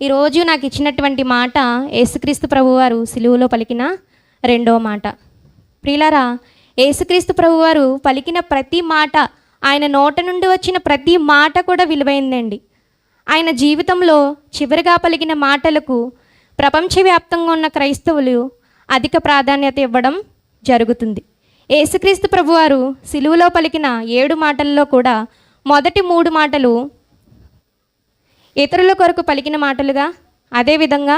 ఈరోజు నాకు ఇచ్చినటువంటి మాట యేసుక్రీస్తు ప్రభువారు సిలువులో పలికిన రెండో మాట. ప్రియులరా యేసుక్రీస్తు ప్రభువారు పలికిన ప్రతి మాట ఆయన నోట నుండి వచ్చిన ప్రతి మాట కూడా విలువైందండి. ఆయన జీవితంలో చివరిగా పలికిన మాటలకు ప్రపంచవ్యాప్తంగా ఉన్న క్రైస్తవులు అధిక ప్రాధాన్యత ఇవ్వడం జరుగుతుంది. యేసుక్రీస్తు ప్రభువారు సిలువులో పలికిన ఏడు మాటల్లో కూడా మొదటి మూడు మాటలు ఇతరుల కొరకు పలికిన మాటలుగా? అదేవిధంగా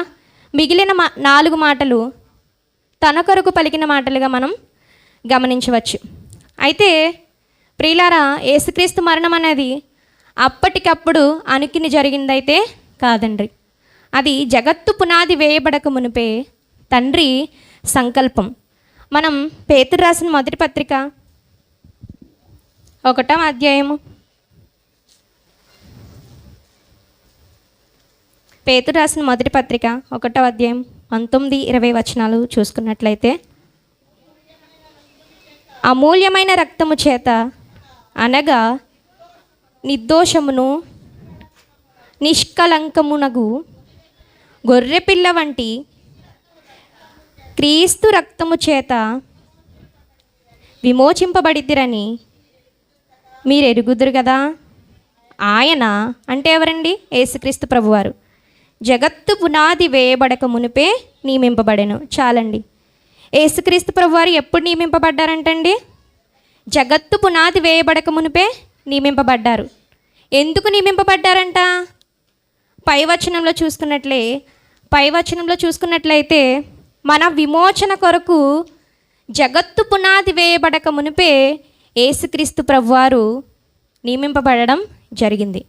మిగిలిన మా నాలుగు మాటలు తన కొరకు పలికిన మాటలుగా మనం గమనించవచ్చు. అయితే ప్రియులారా యేసుక్రీస్తు మరణం అనేది అప్పటికప్పుడు అనుకిని జరిగిందైతే కాదండి. అది జగత్తు పునాది వేయబడక మునిపే తండ్రి సంకల్పం. మనం పేతురు రాసిన మొదటి పత్రిక ఒకటం అధ్యాయము పేతురు రాసిన మొదటి పత్రిక ఒకటో అధ్యాయం పంతొమ్మిది ఇరవై వచనాలు చూసుకున్నట్లయితే అమూల్యమైన రక్తము చేత అనగా నిర్దోషమును నిష్కలంకమునగు గొర్రెపిల్ల వంటి క్రీస్తు రక్తము చేత విమోచింపబడిద్దిరని మీరు ఎరుగుదురు కదా? ఆయన అంటే ఎవరండి? యేసుక్రీస్తు ప్రభువారు. జగత్తు పునాది వేయబడక మునిపే నియమింపబడెను. చాలండి. యేసుక్రీస్తు ప్రభువారు ఎప్పుడు నియమింపబడ్డారంటండి? జగత్తు పునాది వేయబడక మునిపే నియమింపబడ్డారు. ఎందుకు నియమింపబడ్డారంట? పైవచనంలో చూసుకున్నట్లే పైవచనంలో చూసుకున్నట్లయితే మన విమోచన కొరకు జగత్తు పునాది వేయబడక మునిపే యేసుక్రీస్తు ప్రభువారు నియమింపబడడం జరిగింది.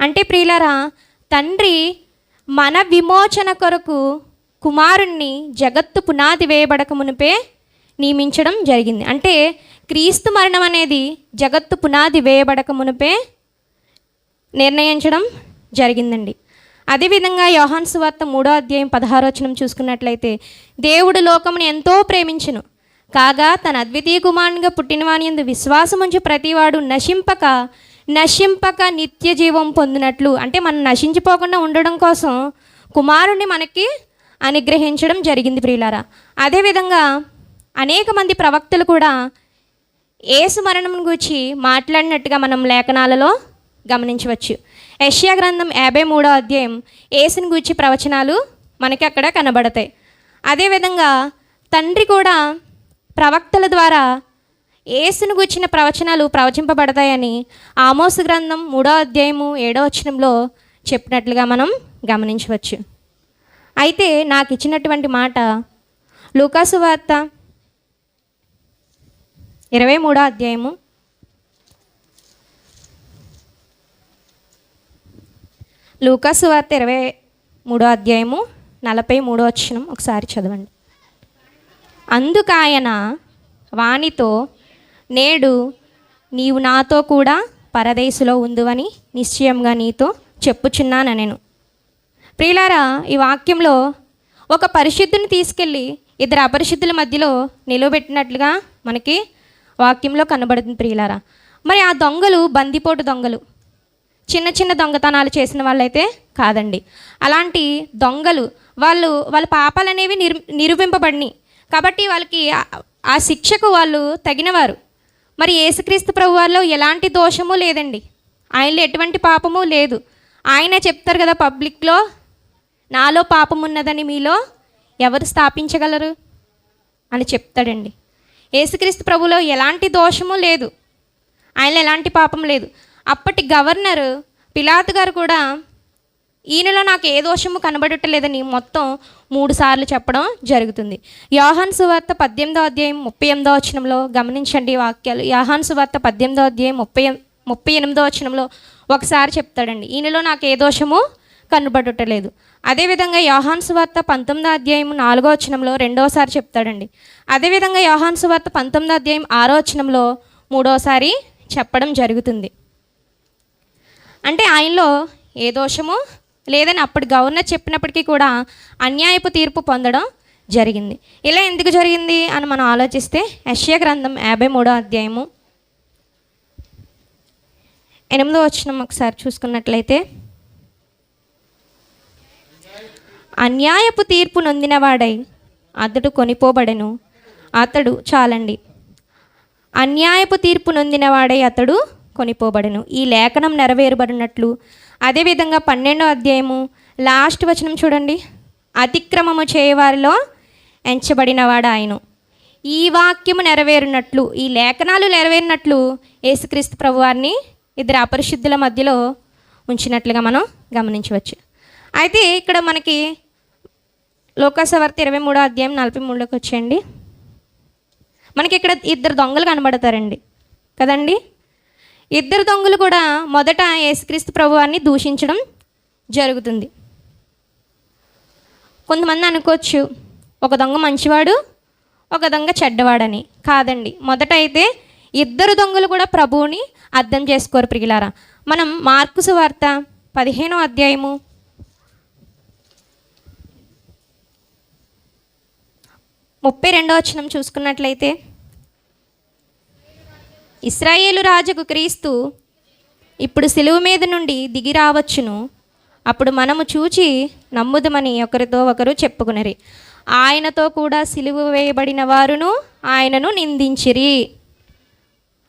అంటే ప్రియులారా తండ్రి మన విమోచన కొరకు కుమారుణ్ణి జగత్తు పునాది వేయబడక మునిపే నియమించడం జరిగింది. అంటే క్రీస్తు మరణం అనేది జగత్తు పునాది వేయబడక మునిపే నిర్ణయించడం జరిగిందండి. అదేవిధంగా యోహాన్ సువార్త మూడో అధ్యాయం పదహారోచనం చూసుకున్నట్లయితే దేవుడు లోకమును ఎంతో ప్రేమించును కాగా తన అద్వితీయ కుమారునిగా పుట్టినవాని ఎందు విశ్వాసముంచి ప్రతివాడు నశింపక నశింపక నిత్య జీవం పొందినట్లు. అంటే మనం నశించిపోకుండా ఉండడం కోసం కుమారుణ్ణి మనకి అనుగ్రహించడం జరిగింది ప్రియులారా. అదేవిధంగా అనేక మంది ప్రవక్తలు కూడా ఏసు మరణం గురించి మాట్లాడినట్టుగా మనం లేఖనాలలో గమనించవచ్చు. యష్యా గ్రంథం యాభై మూడో అధ్యాయం ఏసుని గూర్చి ప్రవచనాలు మనకి అక్కడ కనబడతాయి. అదేవిధంగా తండ్రి కూడా ప్రవక్తల ద్వారా ఏసును గుచ్చిన ప్రవచనాలు ప్రవచింపబడతాయని ఆమోసు గ్రంథం మూడో అధ్యాయము ఏడో వచనంలో చెప్పినట్లుగా మనం గమనించవచ్చు. అయితే నాకు ఇచ్చినటువంటి మాట లూకాసు వార్త ఇరవై మూడో అధ్యాయము. లూకాసు వార్త ఇరవై మూడో అధ్యాయము నలభై మూడో వచ్చినం ఒకసారి చదవండి. అందుకు ఆయన వానితో నేడు నీవు నాతో కూడా పరదేశులో ఉందువని నిశ్చయంగా నీతో చెప్పుచున్నాను నేను. ప్రియులారా ఈ వాక్యంలో ఒక పరిశుద్ధుని తీసుకెళ్ళి ఇద్దరు అపరిశుద్ధుల మధ్యలో నిలవబెట్టినట్లుగా మనకి వాక్యంలో కనబడుతుంది ప్రియులారా. మరి ఆ దొంగలు బందిపోటు దొంగలు. చిన్న చిన్న దొంగతనాలు చేసిన వాళ్ళైతే కాదండి. అలాంటి దొంగలు వాళ్ళు వాళ్ళ పాపాలు అనేవి నిరు నిరూపింపబడినాయి. కాబట్టి వాళ్ళకి ఆ శిక్షకు వాళ్ళు తగినవారు. మరి యేసుక్రీస్తు ప్రభు వారిలో ఎలాంటి దోషము లేదండి. ఆయనలో ఎటువంటి పాపము లేదు. ఆయన చెప్తారు కదా పబ్లిక్లో నాలో పాపం ఉన్నదని మీలో ఎవరు స్థాపించగలరు? అని చెప్తాడండి. యేసుక్రీస్తు ప్రభులో ఎలాంటి దోషము లేదు. ఆయనలో ఎలాంటి పాపం లేదు. అప్పటి గవర్నర్ పిలాత్ గారు కూడా ఈయనలో నాకు ఏ దోషము కనబడటలేదని మొత్తం మూడు సార్లు చెప్పడం జరుగుతుంది. యాహాన్ సువార్త పద్దెనిమిదో అధ్యాయం ముప్పై ఎనిమిదో వచనంలో గమనించండి వాక్యాలు. యాహాన్ సువార్త పద్దెనిమిదో అధ్యాయం ముప్పై ముప్పై ఎనిమిదో వచనంలో ఒకసారి చెప్తాడండి. ఈయనలో నాకు ఏ దోషము కనబడటలేదు. అదేవిధంగా యోహాన్ సువార్త పంతొమ్మిదో అధ్యాయం నాలుగో వచనంలో రెండోసారి చెప్తాడండి. అదేవిధంగా యోహాన్ సువార్త పంతొమ్మిదో అధ్యాయం ఆరో వచనంలో మూడోసారి చెప్పడం జరుగుతుంది. అంటే ఆయనలో ఏ దోషము లేదని అప్పుడు గవర్నర్ చెప్పినప్పటికీ కూడా అన్యాయపు తీర్పు పొందడం జరిగింది. ఇలా ఎందుకు జరిగింది అని మనం ఆలోచిస్తే యశ్య గ్రంథం యాభై మూడో అధ్యాయము ఎనిమిదో వచ్చిన ఒకసారి చూసుకున్నట్లయితే అన్యాయపు తీర్పు నొందినవాడై అతడు కొనిపోబడెను అతడు చాలండి. అన్యాయపు తీర్పు నొందినవాడై అతడు కొనిపోబడెను. ఈ లేఖనం నెరవేరబడినట్లు అదేవిధంగా పన్నెండో అధ్యాయము లాస్ట్ వచనం చూడండి. అతిక్రమము చేయవారిలో ఎంచబడినవాడు ఆయన. ఈ వాక్యము నెరవేరినట్లు ఈ లేఖనాలు నెరవేరినట్లు యేసుక్రీస్తు ప్రభువారిని ఇద్దరు అపరిశుద్ధుల మధ్యలో ఉంచినట్లుగా మనం గమనించవచ్చు. అయితే ఇక్కడ మనకి లోకాసవార్త ఇరవై మూడో అధ్యాయం నలభై మూడులోకి వచ్చేయండి. మనకి ఇక్కడ ఇద్దరు దొంగలు కనబడతారండి. కదండి? ఇద్దరు దొంగలు కూడా మొదట యేసుక్రీస్తు ప్రభువారిని దూషించడం జరుగుతుంది. కొంతమంది అనుకోవచ్చు ఒక దొంగ మంచివాడు ఒక దొంగ చెడ్డవాడని. కాదండి. మొదట అయితే ఇద్దరు దొంగలు కూడా ప్రభువుని అర్థం చేసుకోరు ప్రియులారా. మనం మార్కుసు వార్త పదిహేనో అధ్యాయము ముప్పై రెండో వచనం చూసుకున్నట్లయితే ఇస్రాయేలు రాజుకు క్రీస్తు ఇప్పుడు సిలువ మీద నుండి దిగి రావచ్చును. అప్పుడు మనము చూచి నమ్ముదమని ఒకరితో ఒకరు చెప్పుకునరి. ఆయనతో కూడా సిలువ వేయబడిన వారును ఆయనను నిందించిరి.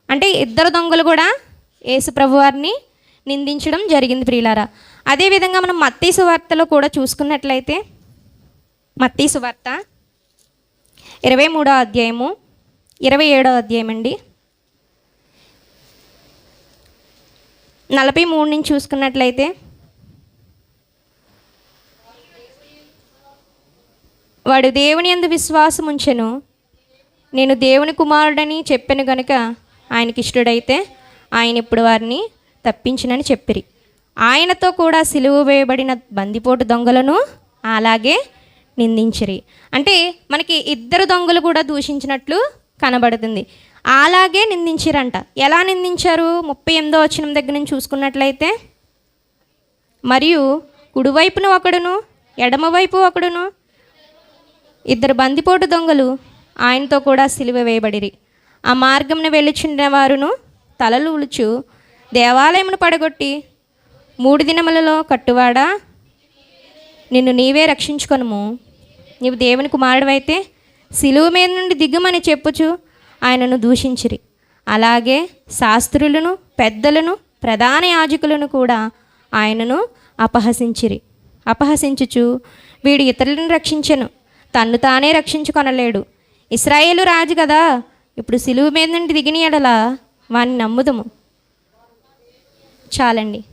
అంటే ఇద్దరు దొంగలు కూడా యేసుప్రభు వారిని నిందించడం జరిగింది ప్రియులారా. అదేవిధంగా మనం మత్తీసు వార్తలో కూడా చూసుకున్నట్లయితే మత్తీసు వార్త ఇరవై మూడో అధ్యాయము ఇరవై ఏడో అధ్యాయం అండి నలభై మూడు నుంచి చూసుకున్నట్లయితే వాడు దేవుని ఎందు విశ్వాసం ఉంచెను నేను దేవుని కుమారుడని చెప్పాను గనుక ఆయనకి ఇష్టడైతే ఆయన ఇప్పుడు వారిని తప్పించినని చెప్పిరి. ఆయనతో కూడా సిలువ వేయబడిన బందిపోటు దొంగలను అలాగే నిందించిరి. అంటే మనకి ఇద్దరు దొంగలు కూడా దూషించినట్లు కనబడుతుంది. అలాగే నిందించారంట. ఎలా నిందించారు? ముప్పై ఎనిమిదో వచ్చిన దగ్గర నుంచి చూసుకున్నట్లయితే మరియు కుడివైపున ఒకడును ఎడమవైపు ఒకడును ఇద్దరు బందిపోటు దొంగలు ఆయనతో కూడా సిలువ వేయబడిరి. ఆ మార్గంను వెళ్ళుచున్న వారును తలలు ఉలుచు దేవాలయమును పడగొట్టి మూడు దినములలో కట్టువాడా? నిన్ను నీవే రక్షించుకొనుము. నీవు దేవుని కుమారుడవైతే సిలువ మీద నుండి దిగుమని చెప్పుచు ఆయనను దూషించిరి. అలాగే శాస్త్రులను పెద్దలను ప్రధాన యాజకులను కూడా ఆయనను అపహసించిరి. అపహసించుచు వీడు ఇతరులను రక్షించను. తన్ను తానే రక్షించుకొనలేడు. ఇస్రాయేలు రాజు కదా ఇప్పుడు సిలువు మీద నుండి దిగిన ఎడలా వాణ్ణి నమ్ముదము. చాలండి.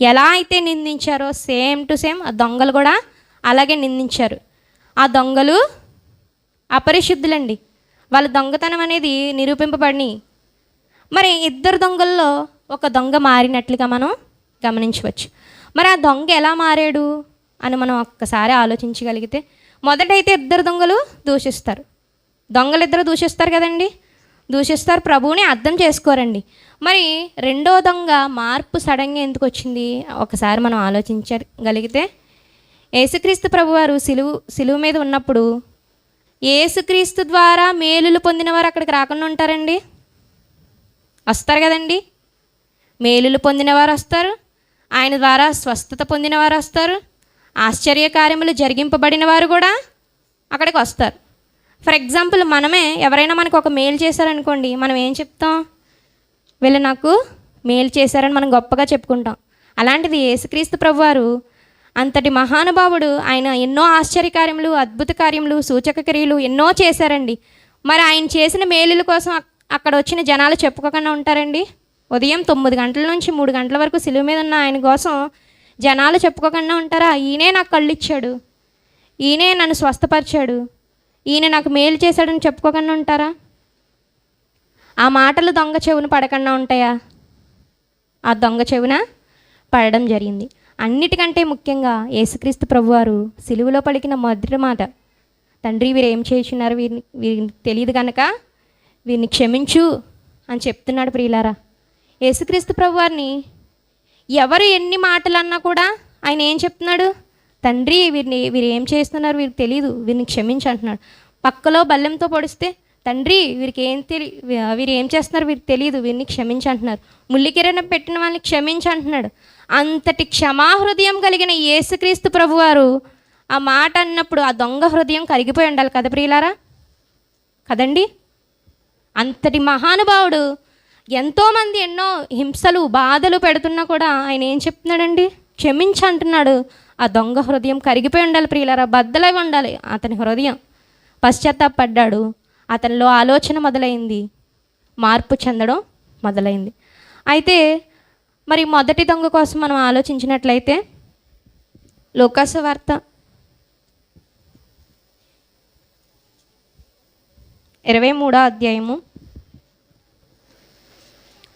ఎలా అయితే నిందించారో సేమ్ టు సేమ్ ఆ దొంగలు కూడా అలాగే నిందించారు. ఆ దొంగలు అపరిశుద్ధులండి. వాళ్ళ దొంగతనం అనేది నిరూపింపబడి మరి ఇద్దరు దొంగల్లో ఒక దొంగ మారినట్లుగా మనం గమనించవచ్చు. మరి ఆ దొంగ ఎలా మారాడు అని మనం ఒక్కసారి ఆలోచించగలిగితే మొదటైతే ఇద్దరు దొంగలు దూషిస్తారు. దొంగలు ఇద్దరు దూషిస్తారు కదండి? దూషిస్తారు. ప్రభువుని అర్థం చేసుకోరండి. మరి రెండో దొంగ మార్పు సడన్గా ఎందుకు వచ్చింది? ఒకసారి మనం ఆలోచించగలిగితే యేసుక్రీస్తు ప్రభువారు సిలువు సిలువు మీద ఉన్నప్పుడు ఏసుక్రీస్తు ద్వారా మేలులు పొందిన వారు అక్కడికి రాకుండా ఉంటారండి? వస్తారు కదండి? మేలులు పొందిన వారు వస్తారు. ఆయన ద్వారా స్వస్థత పొందిన వారు వస్తారు. ఆశ్చర్య కార్యములు జరిగింపబడిన వారు కూడా అక్కడికి వస్తారు. ఫర్ ఎగ్జాంపుల్ మనమే ఎవరైనా మనకు ఒక మేలు చేశారనుకోండి మనం ఏం చెప్తాం? వీళ్ళు నాకు మేలు చేశారని మనం గొప్పగా చెప్పుకుంటాం. అలాంటిది యేసుక్రీస్తు ప్రభువారు అంతటి మహానుభావుడు ఆయన ఎన్నో ఆశ్చర్యకార్యములు అద్భుత కార్యములు సూచక క్రియలు ఎన్నో చేశారండి. మరి ఆయన చేసిన మేలుల కోసం అక్కడ వచ్చిన జనాలు చెప్పుకోకుండా ఉంటారండి? ఉదయం తొమ్మిది గంటల నుంచి మూడు గంటల వరకు సిలువ మీద ఉన్న ఆయన కోసం జనాలు చెప్పుకోకుండా ఉంటారా? ఈయనే నాకు కళ్ళు ఇచ్చాడు ఈయనే నన్ను స్వస్థపరిచాడు. ఈయన నాకు మేలు చేశాడని చెప్పుకోకుండా ఉంటారా? ఆ మాటలు దొంగ చెవును పడకుండా ఉంటాయా? ఆ దొంగ చెవున పడడం జరిగింది. అన్నిటికంటే ముఖ్యంగా యేసుక్రీస్తు ప్రభువారు సిలువలో పలికిన మొదటి మాట. తండ్రి వీరు ఏం చేస్తున్నారు వీరిని వీరికి తెలియదు కనుక వీరిని క్షమించు అని చెప్తున్నాడు ప్రియులారా. యేసుక్రీస్తు ప్రభువారిని ఎవరు ఎన్ని మాటలు అన్నా కూడా ఆయన ఏం చెప్తున్నాడు? తండ్రి వీరిని వీరు ఏం చేస్తున్నారు? వీరికి తెలియదు వీరిని క్షమించు అంటున్నాడు. పక్కలో బల్లెంతో పొడిస్తే తండ్రి వీరికి ఏం తెలి వీరు ఏం చేస్తున్నారు? వీరికి తెలియదు వీరిని క్షమించు అంటున్నారు. ముల్లికిరణం పెట్టిన వాళ్ళని క్షమించు అంటున్నాడు. అంతటి క్షమాహృదయం కలిగిన యేసుక్రీస్తు ప్రభువారు ఆ మాట అన్నప్పుడు ఆ దొంగ హృదయం కరిగిపోయి ఉండాలి కదా ప్రియులారా? కదండి? అంతటి మహానుభావుడు ఎంతోమంది ఎన్నో హింసలు బాధలు పెడుతున్నా కూడా ఆయన ఏం చెప్తున్నాడండి? క్షమించి అంటున్నాడు ఆ దొంగ హృదయం కరిగిపోయి ఉండాలి ప్రియులారా బద్దలై ఉండాలి అతని హృదయం. పశ్చాత్తాపడ్డాడు. అతనిలో ఆలోచన మొదలైంది. మార్పు చెందడం మొదలైంది. అయితే మరి మొదటి దొంగ కోసం మనం ఆలోచించినట్లయితే లోకాసు వార్త. ఇరవై మూడో అధ్యాయము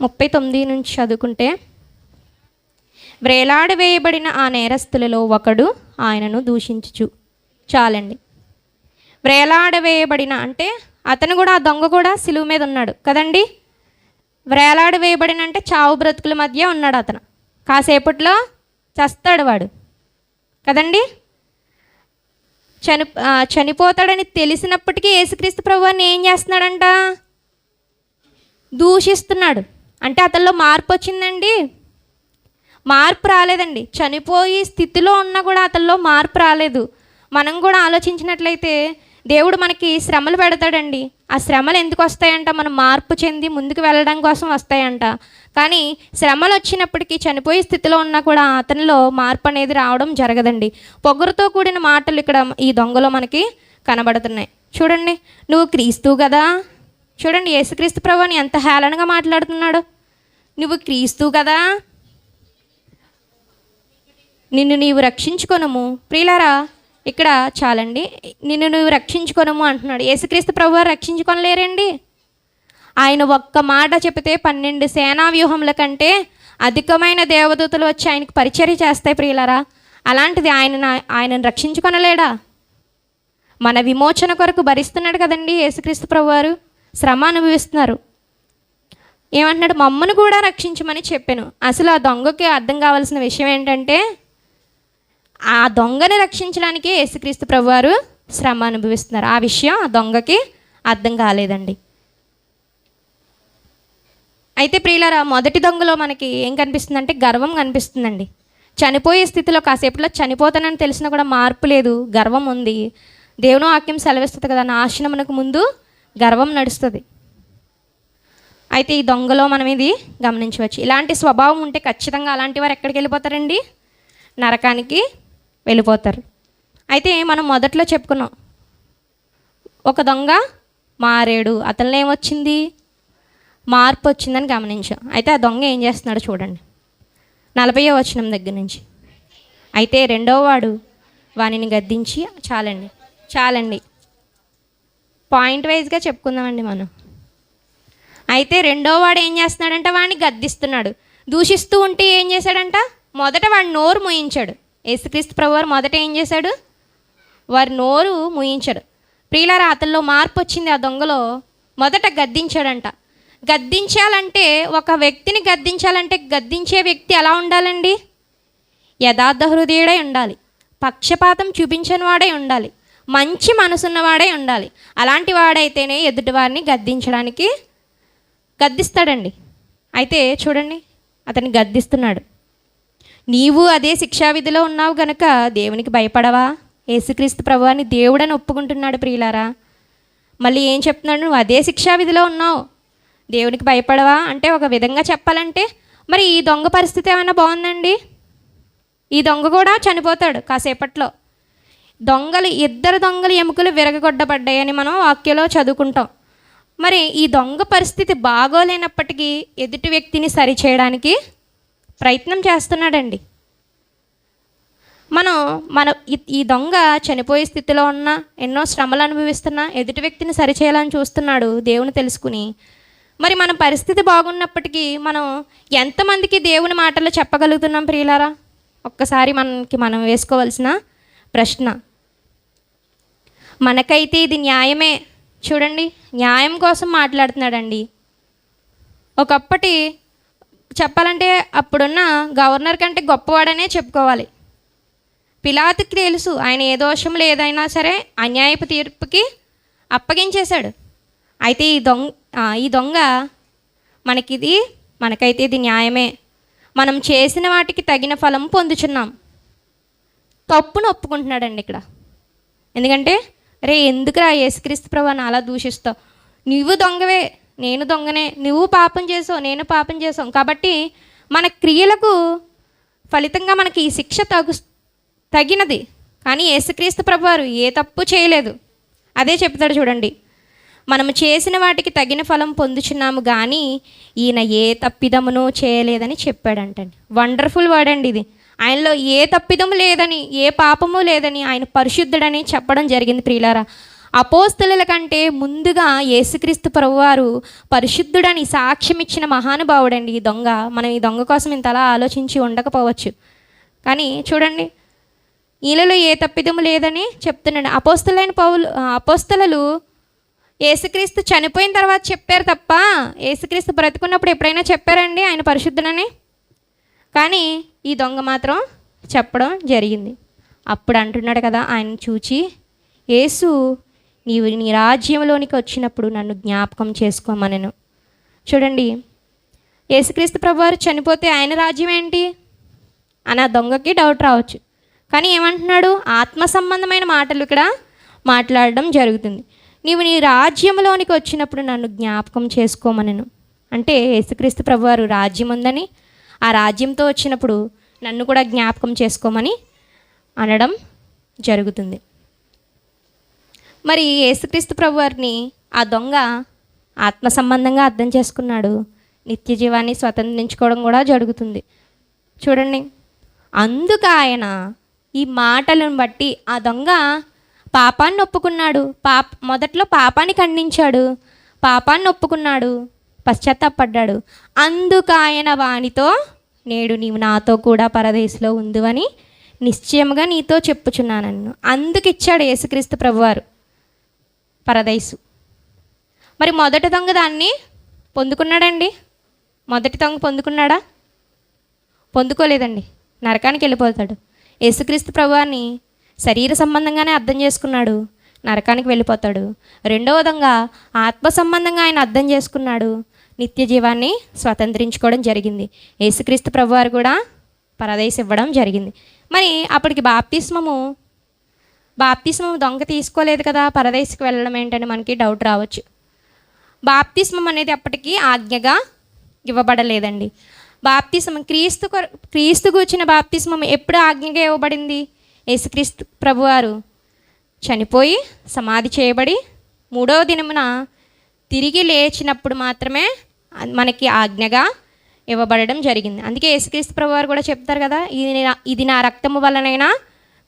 ముప్పై తొమ్మిది నుంచి చదువుకుంటే వ్రేలాడవేయబడిన ఆ నేరస్తులలో ఒకడు ఆయనను దూషించుచు. చాలండి. వ్రేలాడవేయబడిన అంటే అతను కూడా ఆ దొంగ కూడా సిలువు మీద ఉన్నాడు. కదండి? వ్రేలాడవేయబడిన అంటే చావు బ్రతుకుల మధ్య ఉన్నాడు అతను. కాసేపట్లో చస్తాడు వాడు. కదండి? చని చనిపోతాడని తెలిసినప్పటికీ యేసుక్రీస్తు ప్రభువాన్ని ఏం చేస్తున్నాడంట? దూషిస్తున్నాడు. అంటే అతనిలో మార్పు వచ్చిందండి? మార్పు రాలేదండి. చనిపోయి స్థితిలో ఉన్నా కూడా అతనిలో మార్పు రాలేదు. మనం కూడా ఆలోచించినట్లయితే దేవుడు మనకి శ్రమలు పెడతాడండి. ఆ శ్రమలు ఎందుకు వస్తాయంట? మనం మార్పు చెంది ముందుకు వెళ్ళడం కోసం వస్తాయంట. కానీ శ్రమలు వచ్చినప్పటికీ చనిపోయే స్థితిలో ఉన్నా కూడా అతనిలో మార్పు అనేది రావడం జరగదండి. పొగరుతో కూడిన మాటలు ఇక్కడ ఈ దొంగలో మనకి కనబడుతున్నాయి. చూడండి నువ్వు క్రీస్తు కదా? చూడండి యేసుక్రీస్తు ప్రభుని ఎంత హేళనగా మాట్లాడుతున్నాడు. నువ్వు క్రీస్తు కదా? నిన్ను నీవు రక్షించుకొనము. ప్రియులారా ఇక్కడ చాలండి. నిన్ను నువ్వు రక్షించుకోనము అంటున్నాడు. యేసుక్రీస్తు ప్రభు రక్షించుకొనలేరండి. ఆయన ఒక్క మాట చెబితే పన్నెండు సేనా వ్యూహముల కంటే అధికమైన దేవదూతలు వచ్చి ఆయనకు పరిచర్య చేస్తాయి ప్రియులరా. అలాంటిది ఆయన ఆయనను రక్షించుకొనలేడా? మన విమోచన కొరకు భరిస్తున్నాడు కదండి యేసుక్రీస్తు ప్రభువారు. శ్రమ అనుభవిస్తున్నారు. ఏమంటున్నాడు? మమ్మను కూడా రక్షించమని చెప్పాను. అసలు ఆ దొంగకి అర్థం కావాల్సిన విషయం ఏంటంటే ఆ దొంగని రక్షించడానికే యేసుక్రీస్తు ప్రభువారు శ్రమ అనుభవిస్తున్నారు. ఆ విషయం ఆ దొంగకి అర్థం కాలేదండి. అయితే ప్రియులారా మొదటి దొంగలో మనకి ఏం కనిపిస్తుందంటే గర్వం కనిపిస్తుందండి. చనిపోయే స్థితిలో కాసేపులో చనిపోతానని తెలిసినా కూడా మార్పు లేదు గర్వం ఉంది. దేవుని వాక్యం సెలవిస్తుంది కదా నాశనమునకు ముందు గర్వం నడుస్తుంది. అయితే ఈ దొంగలో మనం ఇది గమనించవచ్చు. ఇలాంటి స్వభావం ఉంటే ఖచ్చితంగా అలాంటి వారు ఎక్కడికి వెళ్ళిపోతారండి? నరకానికి వెళ్ళిపోతారు. అయితే మనం మొదట్లో చెప్పుకున్నాం ఒక దొంగ మారేడు అతనిలో ఏమొచ్చింది? మార్పు వచ్చిందని గమనించాం. అయితే ఆ దొంగ ఏం చేస్తున్నాడు చూడండి. నలభై వచనం దగ్గర నుంచి. అయితే రెండవ వాడు వానిని గద్దించి చాలండి చాలండి. పాయింట్ వైజ్గా చెప్పుకుందామండి మనం. అయితే రెండో వాడు ఏం చేస్తున్నాడంట? వాడిని గద్దిస్తున్నాడు. దూషిస్తూ ఉంటే ఏం చేశాడంట? మొదట వాడు నోరు ముయించాడు. యేసుక్రీస్తు ప్రభువారు మొదట ఏం చేశాడు? వారి నోరు ముయించాడు. ప్రియులారా అతల్లో మార్పు వచ్చింది. ఆ దొంగలో మొదట గద్దించాడంట. గద్దించాలంటే ఒక వ్యక్తిని గద్దించాలంటే గద్దించే వ్యక్తి ఎలా ఉండాలండి? యథార్థ హృదయుడై ఉండాలి. పక్షపాతం చూపించని వాడై ఉండాలి. మంచి మనసున్నవాడై ఉండాలి. అలాంటి వాడైతేనే ఎదుటివారిని గద్దించడానికి గద్దిస్తాడండి. అయితే చూడండి అతన్ని గద్దిస్తున్నాడు. నీవు అదే శిక్షావిధిలో ఉన్నావు గనక దేవునికి భయపడవా? యేసుక్రీస్తు ప్రభువాన్ని దేవుడని ఒప్పుకుంటున్నాడు ప్రియులారా. మళ్ళీ ఏం చెప్తున్నాడు? నువ్వు అదే శిక్షావిధిలో ఉన్నావు. దేవునికి భయపడవా? అంటే ఒక విధంగా చెప్పాలంటే మరి ఈ దొంగ పరిస్థితి ఏమైనా బాగుందండి? ఈ దొంగ కూడా చనిపోతాడు కాసేపట్లో. దొంగలు ఇద్దరు దొంగలు ఎముకలు విరగగొట్టబడ్డాయని మనం వాక్యలో చదువుకుంటాం. మరి ఈ దొంగ పరిస్థితి బాగోలేనప్పటికీ ఎదుటి వ్యక్తిని సరిచేయడానికి ప్రయత్నం చేస్తున్నాడండి. మనం మన ఈ- దొంగ చనిపోయే స్థితిలో ఉన్న ఎన్నో శ్రమలు అనుభవిస్తున్న ఎదుటి వ్యక్తిని సరిచేయాలని చూస్తున్నాడు దేవుని తెలుసుకుని. మరి మన పరిస్థితి బాగున్నప్పటికీ మనం ఎంతమందికి దేవుని మాటలు చెప్పగలుగుతున్నాం ప్రియులారా? ఒక్కసారి మనకి మనం వేసుకోవాల్సిన ప్రశ్న. మనకైతే ఇది న్యాయమే. చూడండి న్యాయం కోసం మాట్లాడుతున్నాడండి. ఒకప్పటి చెప్పాలంటే అప్పుడున్న గవర్నర్ కంటే గొప్పవాడనే చెప్పుకోవాలి. పిలాతుకి తెలుసు ఆయన ఏ దోషం లేదైనా సరే అన్యాయపు తీర్పుకి అప్పగించేశాడు. అయితే ఈ దొంగ ఈ దొంగ మనకిది మనకైతే ఇది న్యాయమే. మనం చేసిన వాటికి తగిన ఫలం పొందుచున్నాం. తప్పును ఒప్పుకుంటున్నాడండి ఇక్కడ. ఎందుకంటే రే ఎందుకురా యేసుక్రీస్తు ప్రభాని అలా దూషిస్తావు? నువ్వు దొంగవే. నేను దొంగనే నువ్వు పాపం చేసావు నేను పాపం చేసావు. కాబట్టి మన క్రియలకు ఫలితంగా మనకి ఈ శిక్ష తగు తగినది. కానీ యేసుక్రీస్తు ప్రభువారు ఏ తప్పు చేయలేదు. అదే చెప్తాడు చూడండి. మనము చేసిన వాటికి తగిన ఫలం పొందుచున్నాము కానీ ఈయన ఏ తప్పిదమును చేయలేదని చెప్పాడంటండి. వండర్ఫుల్ వర్డ్ అండి ఇది. ఆయనలో ఏ తప్పిదము లేదని ఏ పాపము లేదని ఆయన పరిశుద్ధుడని చెప్పడం జరిగింది ప్రియులారా. అపోస్తలుల కంటే ముందుగా యేసుక్రీస్తు ప్రభువారు పరిశుద్ధుడని సాక్ష్యం ఇచ్చిన మహానుభావుడండి ఈ దొంగ. మనం ఈ దొంగ కోసం ఇంతలా ఆలోచించి ఉండకపోవచ్చు. కానీ చూడండి ఈలలో ఏ తప్పిదము లేదని చెప్తున్నాడు. అపోస్తలైన పౌలు అపోస్తలు యేసుక్రీస్తు చనిపోయిన తర్వాత చెప్పారు తప్ప యేసుక్రీస్తు బ్రతుకున్నప్పుడు ఎప్పుడైనా చెప్పారండి ఆయన పరిశుద్ధుడని? కానీ ఈ దొంగ మాత్రం చెప్పడం జరిగింది. అప్పుడు అంటున్నాడు కదా ఆయన చూచి యేసు నీవు నీ రాజ్యంలోనికి వచ్చినప్పుడు నన్ను జ్ఞాపకం చేసుకోమనను. చూడండి యేసుక్రీస్తు ప్రభువారు చనిపోతే ఆయన రాజ్యం ఏంటి? అని ఆ దొంగకి డౌట్ రావచ్చు. కానీ ఏమంటున్నాడు? ఆత్మ సంబంధమైన మాటలు ఇక్కడ మాట్లాడడం జరుగుతుంది. నీవు నీ రాజ్యంలోనికి వచ్చినప్పుడు నన్ను జ్ఞాపకం చేసుకోమనను. అంటే యేసుక్రీస్తు ప్రభువారు రాజ్యం ఉందని ఆ రాజ్యంతో వచ్చినప్పుడు నన్ను కూడా జ్ఞాపకం చేసుకోమని అనడం జరుగుతుంది. మరి యేసుక్రీస్తు ప్రభువారిని ఆ దొంగ ఆత్మ సంబంధంగా అర్థం చేసుకున్నాడు. నిత్య జీవాన్ని స్వతంత్రించుకోవడం కూడా జరుగుతుంది. చూడండి. అందుకు ఆయన ఈ మాటలను బట్టి ఆ దొంగ పాపాన్ని ఒప్పుకున్నాడు. పాప మొదట్లో పాపాన్ని ఖండించాడు. పాపాన్ని ఒప్పుకున్నాడు. పశ్చాత్తాపడ్డాడు. అందుకు ఆయన వానితో నేడు నీవు నాతో కూడా పరదేశంలో ఉందివని నిశ్చయముగా నీతో చెప్పుచున్నానన్ను. అందుకు ఇచ్చాడు యేసుక్రీస్తు ప్రభువారు. పరదైసు మరి మొదటి దొంగ దాన్ని పొందుకున్నాడండి? మొదటి దొంగ పొందుకున్నాడా? పొందుకోలేదండి. నరకానికి వెళ్ళిపోతాడు. యేసుక్రీస్తు ప్రభువాన్ని శరీర సంబంధంగానే అర్థం చేసుకున్నాడు. నరకానికి వెళ్ళిపోతాడు. రెండవ విధంగా ఆత్మ సంబంధంగా ఆయన అర్థం చేసుకున్నాడు. నిత్య జీవాన్ని స్వతంత్రించుకోవడం జరిగింది. యేసుక్రీస్తు ప్రభువారు కూడా పరదేశ ఇవ్వడం జరిగింది. మరి అప్పటికి బాప్తిస్మము బాప్తిస్మం దొంగ తీసుకోలేదు కదా పరదేశకు వెళ్ళడం ఏంటని మనకి డౌట్ రావచ్చు. బాప్తిస్మం అనేది అప్పటికీ ఆజ్ఞగా ఇవ్వబడలేదండి. బాప్తిస్మం క్రీస్తు క్రీస్తు కూర్చిన బాప్తిస్మం ఎప్పుడు ఆజ్ఞగా ఇవ్వబడింది? యేసుక్రీస్తు ప్రభువారు చనిపోయి సమాధి చేయబడి మూడవ దినమున తిరిగి లేచినప్పుడు మాత్రమే మనకి ఆజ్ఞగా ఇవ్వబడడం జరిగింది. అందుకే యేసుక్రీస్తు ప్రభువారు కూడా చెప్తారు కదా ఇది ఇది నా రక్తము వలనైనా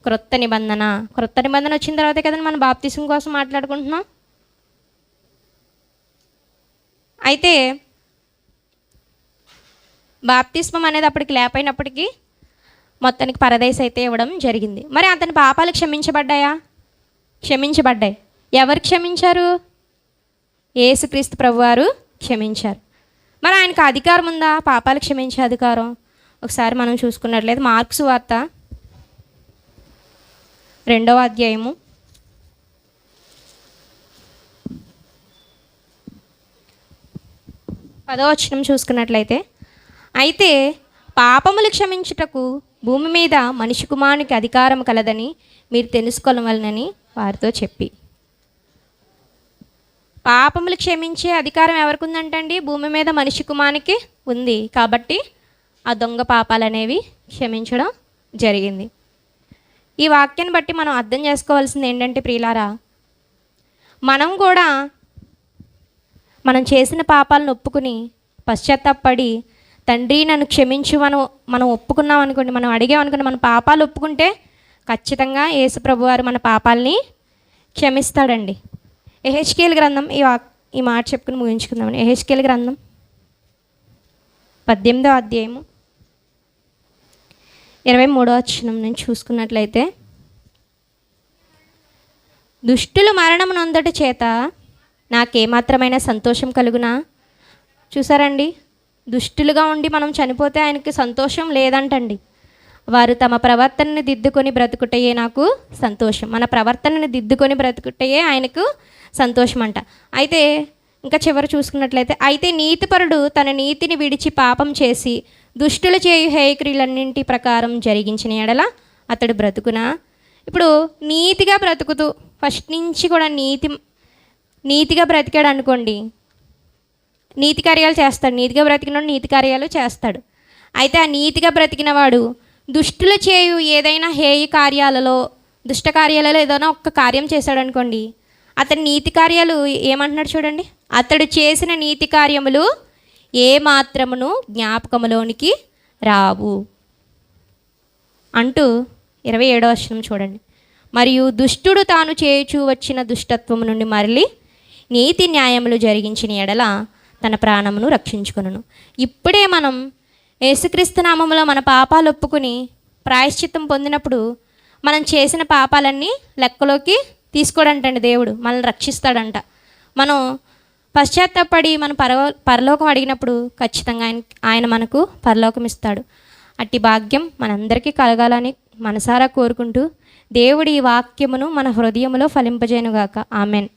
క్రొత్త నిబంధన. క్రొత్త నిబంధన వచ్చిన తర్వాతే కదండి మనం బాప్తిసం కోసం మాట్లాడుకుంటున్నాం. అయితే బాప్తిస్మం అనేది అప్పటికి లేపైనప్పటికీ మొత్తానికి పరదేశ్ అయితే ఇవ్వడం జరిగింది. మరి అతని పాపాలు క్షమించబడ్డాయా? క్షమించబడ్డాయి. ఎవరు క్షమించారు? ఏసుక్రీస్తు ప్రభువారు క్షమించారు. మరి ఆయనకు అధికారం ఉందా? పాపాలు క్షమించే అధికారం. ఒకసారి మనం చూసుకున్నట్లయితే మార్క్స్ వార్త రెండవ అధ్యాయము. పదవచనం చూసుకున్నట్లయితే అయితే పాపములు క్షమించుటకు భూమి మీద మనిషి కుమారునికి అధికారం కలదని మీరు తెలుసుకోవాలని వారితో చెప్పి. పాపములు క్షమించే అధికారం ఎవరికి ఉందంటండి భూమి మీద మనిషి కుమారునికి ఉంది. కాబట్టి ఆ దొంగ పాపాలు అనేవి క్షమించడం జరిగింది. ఈ వాక్యాన్ని బట్టి మనం అర్థం చేసుకోవాల్సింది ఏంటంటే ప్రియులారా మనం కూడా మనం చేసిన పాపాలను ఒప్పుకుని పశ్చాత్తాపడి తండ్రి నన్ను క్షమించు మనం మనం ఒప్పుకున్నాం అనుకోండి మనం అడిగాం అనుకోండి మన పాపాలు ఒప్పుకుంటే ఖచ్చితంగా యేసుప్రభు వారు మన పాపాలని క్షమిస్తాడండి. ఎహెచ్కేల్ గ్రంథం ఈ వాక్ ఈ మాట చెప్పుకుని ముగించుకుందామని ఎహెచ్కేల్ గ్రంథం పద్దెనిమిదో అధ్యాయము ఇరవై మూడో వచ్చినం నుంచి చూసుకున్నట్లయితే దుష్టులు మరణం నొందట చేత నాకేమాత్రమైన సంతోషం కలుగునా? చూసారండి? దుష్టులుగా ఉండి మనం చనిపోతే ఆయనకి సంతోషం లేదంటండి. వారు తమ ప్రవర్తనని దిద్దుకొని బ్రతుకుటయే నాకు సంతోషం. మన ప్రవర్తనని దిద్దుకొని బ్రతుకుటయే ఆయనకు సంతోషం అంట అయితే ఇంకా చివరి చూసుకున్నట్లయితే అయితే నీతిపరుడు తన నీతిని విడిచి పాపం చేసి దుష్టులు చేయు హేయక్రియలన్నింటి ప్రకారం జరిగించిన ఎడల అతడు బ్రతుకునా? ఇప్పుడు నీతిగా బ్రతుకుతూ ఫస్ట్ నుంచి కూడా నీతి నీతిగా బ్రతికాడు అనుకోండి. నీతి కార్యాలు చేస్తాడు. నీతిగా బ్రతికినోడు నీతి కార్యాలు చేస్తాడు. అయితే ఆ నీతిగా బ్రతికిన వాడు దుష్టులు చేయు ఏదైనా హేయ కార్యాలలో దుష్ట కార్యాలలో ఏదైనా ఒక్క కార్యం చేశాడు అనుకోండి అతని నీతి కార్యాలు ఏమంటున్నాడు చూడండి. అతడు చేసిన నీతి కార్యములు ఏ మాత్రమును జ్ఞాపకములోనికి రావు? అంటూ ఇరవై ఏడవ వచనం చూడండి. మరియు దుష్టుడు తాను చేయుచూ వచ్చిన దుష్టత్వము నుండి మరలి నీతి న్యాయములు జరిగించిన ఎడల తన ప్రాణమును రక్షించుకును ఇప్పుడే మనం యేసుక్రీస్తు నామములో మన పాపాలు ఒప్పుకుని ప్రాయశ్చిత్తం పొందినప్పుడు మనం చేసిన పాపాలన్నీ లెక్కలోకి తీసుకోడంటండి దేవుడు. మనల్ని రక్షిస్తాడంట. మనం పశ్చాత్తాపడి మన పరవ పరలోకం అడిగినప్పుడు ఖచ్చితంగా ఆయన ఆయన మనకు పరలోకం ఇస్తాడు అట్టి భాగ్యం మనందరికీ కలగాలని మనసారా కోరుకుంటూ దేవుడి ఈ వాక్యమును మన హృదయములో ఫలింపజేయనుగాక. ఆమెన్.